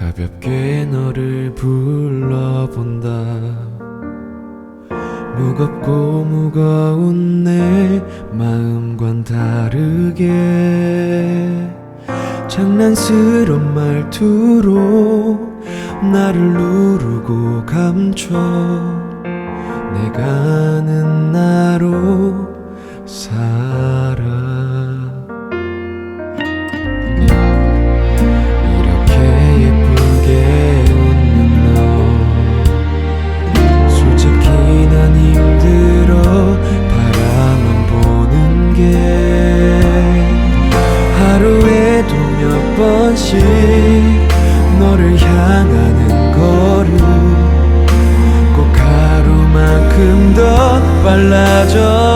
가볍게 너를 불러본다. 무겁고 무거운 내 마음과 다르게 장난스런 말투로 나를 누르고 감춰 내가 아는 나로 살아. 향하는 걸음. 꼭 하루만큼 더 빨라져.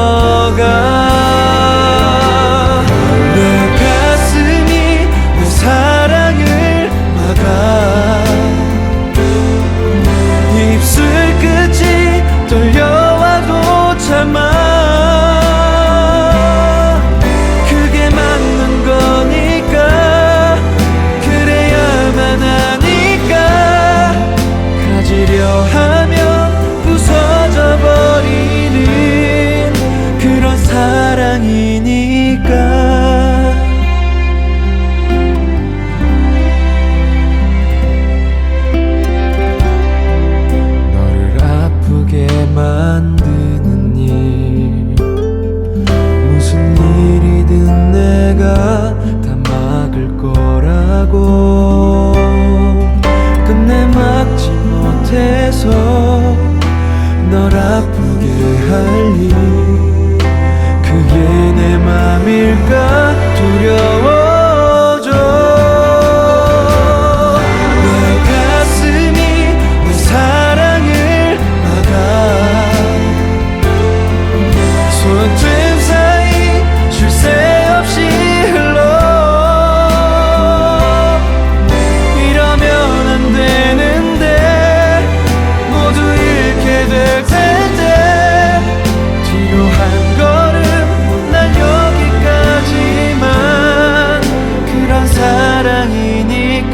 널 아프게 할일 그게 내 맘일까? 두려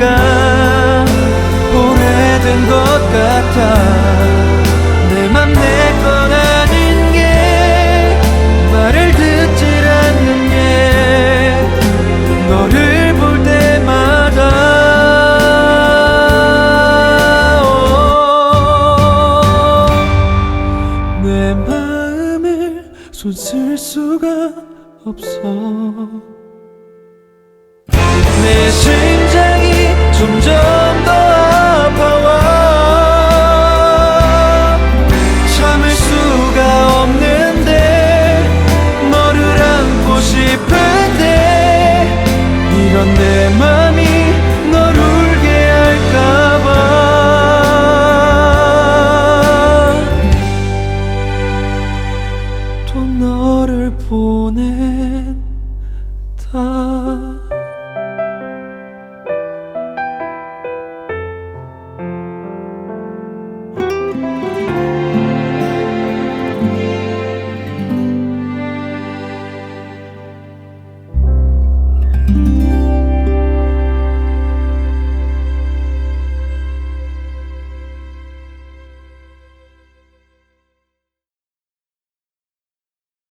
시간 오래된 것 같아. 내맘내건 아닌 게 말을 듣질 않는 게 너를 볼 때마다. 내 마음을 손쓸 수가 없어. 점점 더 아파와 참을 수가 없는데 너를 안고 싶은데 이런 내 맘이 널 울게 할까봐. 또 너를 보낸다.